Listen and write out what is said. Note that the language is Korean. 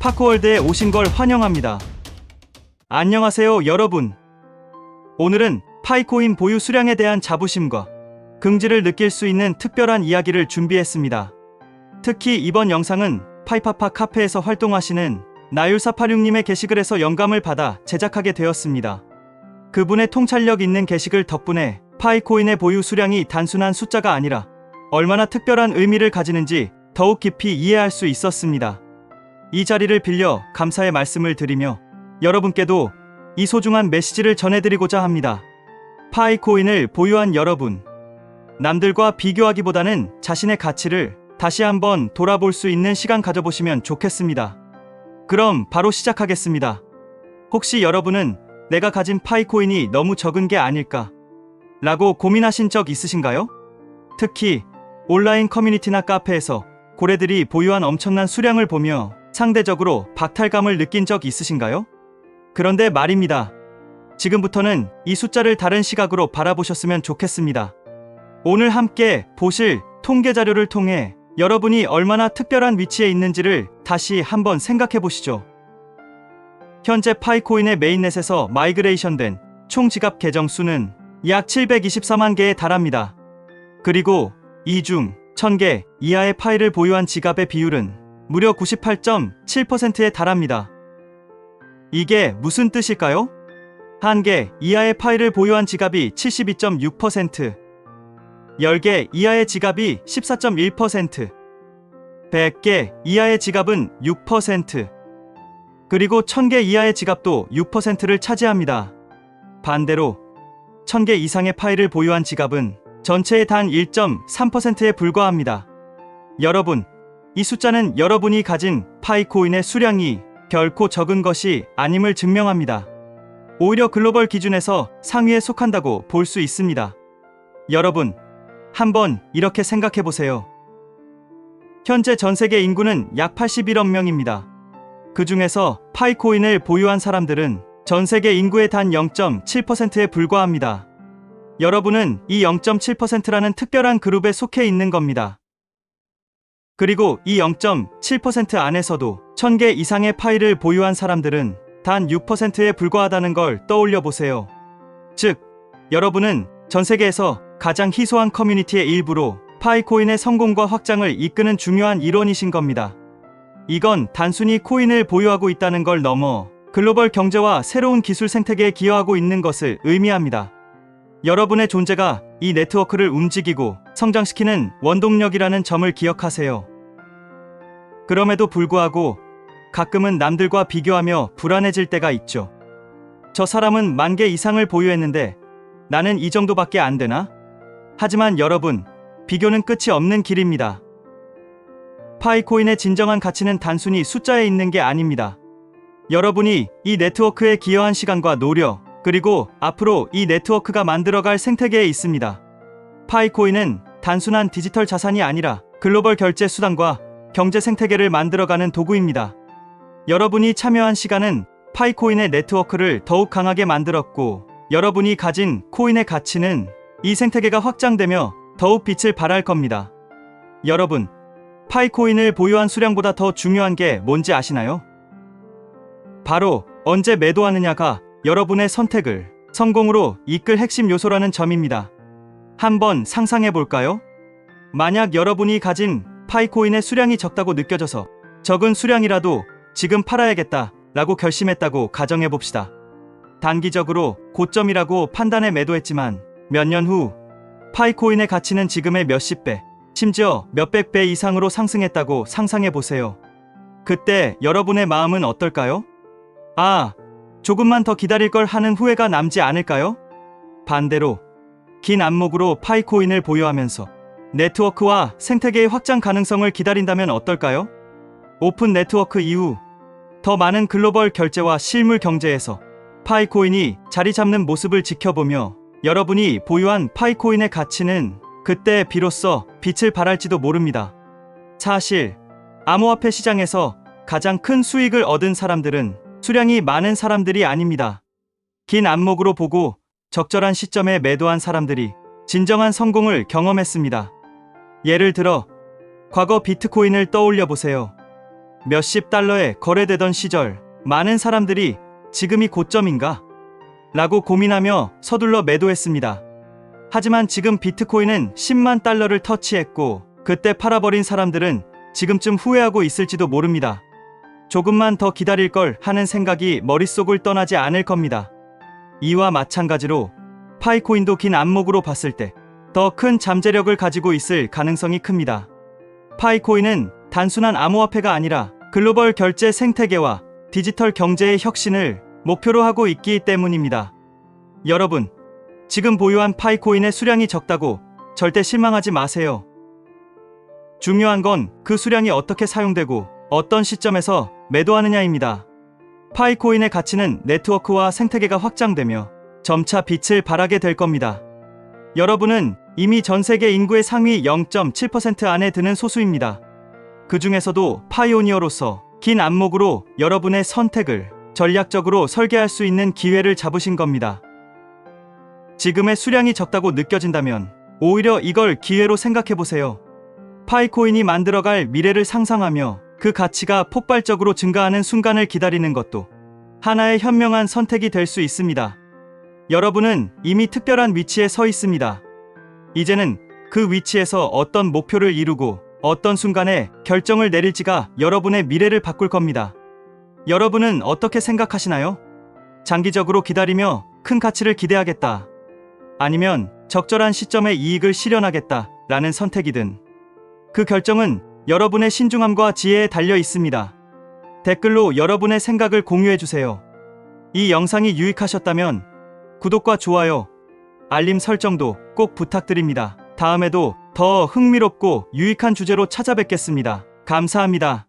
파크월드에 오신 걸 환영합니다. 안녕하세요, 여러분. 오늘은 파이코인 보유 수량에 대한 자부심과 긍지를 느낄 수 있는 특별한 이야기를 준비했습니다. 특히 이번 영상은 파이파파 카페에서 활동하시는 나율사파룡님의 게시글에서 영감을 받아 제작하게 되었습니다. 그분의 통찰력 있는 게시글 덕분에 파이코인의 보유 수량이 단순한 숫자가 아니라 얼마나 특별한 의미를 가지는지 더욱 깊이 이해할 수 있었습니다. 이 자리를 빌려 감사의 말씀을 드리며 여러분께도 이 소중한 메시지를 전해드리고자 합니다. 파이코인을 보유한 여러분. 남들과 비교하기보다는 자신의 가치를 다시 한번 돌아볼 수 있는 시간 가져보시면 좋겠습니다. 그럼 바로 시작하겠습니다. 혹시 여러분은 내가 가진 파이코인이 너무 적은 게 아닐까? 라고 고민하신 적 있으신가요? 특히 온라인 커뮤니티나 카페에서 고래들이 보유한 엄청난 수량을 보며 상대적으로 박탈감을 느낀 적 있으신가요? 그런데 말입니다. 지금부터는 이 숫자를 다른 시각으로 바라보셨으면 좋겠습니다. 오늘 함께 보실 통계 자료를 통해 여러분이 얼마나 특별한 위치에 있는지를 다시 한번 생각해 보시죠. 현재 파이코인의 메인넷에서 마이그레이션된 총 지갑 계정 수는 약 724만 개에 달합니다. 그리고 이 중 1000개 이하의 파일을 보유한 지갑의 비율은 무려 98.7%에 달합니다. 이게 무슨 뜻일까요? 한 개 이하의 파일을 보유한 지갑이 72.6%, 10개 이하의 지갑이 14.1%, 100개 이하의 지갑은 6%, 그리고 1000개 이하의 지갑도 6%를 차지합니다. 반대로 1000개 이상의 파일을 보유한 지갑은 전체의 단 1.3%에 불과합니다. 여러분, 이 숫자는 여러분이 가진 파이코인의 수량이 결코 적은 것이 아님을 증명합니다. 오히려 글로벌 기준에서 상위에 속한다고 볼 수 있습니다. 여러분, 한번 이렇게 생각해 보세요. 현재 전 세계 인구는 약 81억 명입니다. 그 중에서 파이코인을 보유한 사람들은 전 세계 인구의 단 0.7%에 불과합니다. 여러분은 이 0.7%라는 특별한 그룹에 속해 있는 겁니다. 그리고 이 0.7% 안에서도 1000개 이상의 파일을 보유한 사람들은 단 6%에 불과하다는 걸 떠올려 보세요. 즉, 여러분은 전 세계에서 가장 희소한 커뮤니티의 일부로 파이코인의 성공과 확장을 이끄는 중요한 일원이신 겁니다. 이건 단순히 코인을 보유하고 있다는 걸 넘어 글로벌 경제와 새로운 기술 생태계에 기여하고 있는 것을 의미합니다. 여러분의 존재가 이 네트워크를 움직이고 성장시키는 원동력이라는 점을 기억하세요. 그럼에도 불구하고 가끔은 남들과 비교하며 불안해질 때가 있죠. 저 사람은 만 개 이상을 보유했는데 나는 이 정도밖에 안 되나? 하지만 여러분, 비교는 끝이 없는 길입니다. 파이코인의 진정한 가치는 단순히 숫자에 있는 게 아닙니다. 여러분이 이 네트워크에 기여한 시간과 노력, 그리고 앞으로 이 네트워크가 만들어갈 생태계에 있습니다. 파이코인은 단순한 디지털 자산이 아니라 글로벌 결제 수단과 경제 생태계를 만들어가는 도구입니다. 여러분이 참여한 시간은 파이코인의 네트워크를 더욱 강하게 만들었고, 여러분이 가진 코인의 가치는 이 생태계가 확장되며 더욱 빛을 발할 겁니다. 여러분, 파이코인을 보유한 수량보다 더 중요한 게 뭔지 아시나요? 바로 언제 매도하느냐가 여러분의 선택을 성공으로 이끌 핵심 요소라는 점입니다. 한번 상상해 볼까요? 만약 여러분이 가진 파이코인의 수량이 적다고 느껴져서 적은 수량이라도 지금 팔아야겠다 라고 결심했다고 가정해 봅시다. 단기적으로 고점이라고 판단해 매도했지만 몇 년 후 파이코인의 가치는 지금의 몇십 배, 심지어 몇백 배 이상으로 상승했다고 상상해 보세요. 그때 여러분의 마음은 어떨까요? 아, 조금만 더 기다릴 걸 하는 후회가 남지 않을까요? 반대로 긴 안목으로 파이코인을 보유하면서 네트워크와 생태계의 확장 가능성을 기다린다면 어떨까요? 오픈 네트워크 이후 더 많은 글로벌 결제와 실물 경제에서 파이코인이 자리 잡는 모습을 지켜보며 여러분이 보유한 파이코인의 가치는 그때 비로소 빛을 발할지도 모릅니다. 사실 암호화폐 시장에서 가장 큰 수익을 얻은 사람들은 수량이 많은 사람들이 아닙니다. 긴 안목으로 보고 적절한 시점에 매도한 사람들이 진정한 성공을 경험했습니다. 예를 들어 과거 비트코인을 떠올려 보세요. 몇십 달러에 거래되던 시절 많은 사람들이 지금이 고점인가? 라고 고민하며 서둘러 매도했습니다. 하지만 지금 비트코인은 10만 달러를 터치했고 그때 팔아버린 사람들은 지금쯤 후회하고 있을지도 모릅니다. 조금만 더 기다릴 걸 하는 생각이 머릿속을 떠나지 않을 겁니다. 이와 마찬가지로 파이코인도 긴 안목으로 봤을 때 더 큰 잠재력을 가지고 있을 가능성이 큽니다. 파이코인은 단순한 암호화폐가 아니라 글로벌 결제 생태계와 디지털 경제의 혁신을 목표로 하고 있기 때문입니다. 여러분, 지금 보유한 파이코인의 수량이 적다고 절대 실망하지 마세요. 중요한 건 그 수량이 어떻게 사용되고 어떤 시점에서 매도하느냐입니다. 파이코인의 가치는 네트워크와 생태계가 확장되며 점차 빛을 발하게 될 겁니다. 여러분은 이미 전 세계 인구의 상위 0.7% 안에 드는 소수입니다. 그 중에서도 파이오니어로서 긴 안목으로 여러분의 선택을 전략적으로 설계할 수 있는 기회를 잡으신 겁니다. 지금의 수량이 적다고 느껴진다면 오히려 이걸 기회로 생각해 보세요. 파이코인이 만들어갈 미래를 상상하며 그 가치가 폭발적으로 증가하는 순간을 기다리는 것도 하나의 현명한 선택이 될 수 있습니다. 여러분은 이미 특별한 위치에 서 있습니다. 이제는 그 위치에서 어떤 목표를 이루고 어떤 순간에 결정을 내릴지가 여러분의 미래를 바꿀 겁니다. 여러분은 어떻게 생각하시나요? 장기적으로 기다리며 큰 가치를 기대하겠다. 아니면 적절한 시점에 이익을 실현하겠다. 라는 선택이든 그 결정은 여러분의 신중함과 지혜에 달려 있습니다. 댓글로 여러분의 생각을 공유해 주세요. 이 영상이 유익하셨다면 구독과 좋아요, 알림 설정도 꼭 부탁드립니다. 다음에도 더 흥미롭고 유익한 주제로 찾아뵙겠습니다. 감사합니다.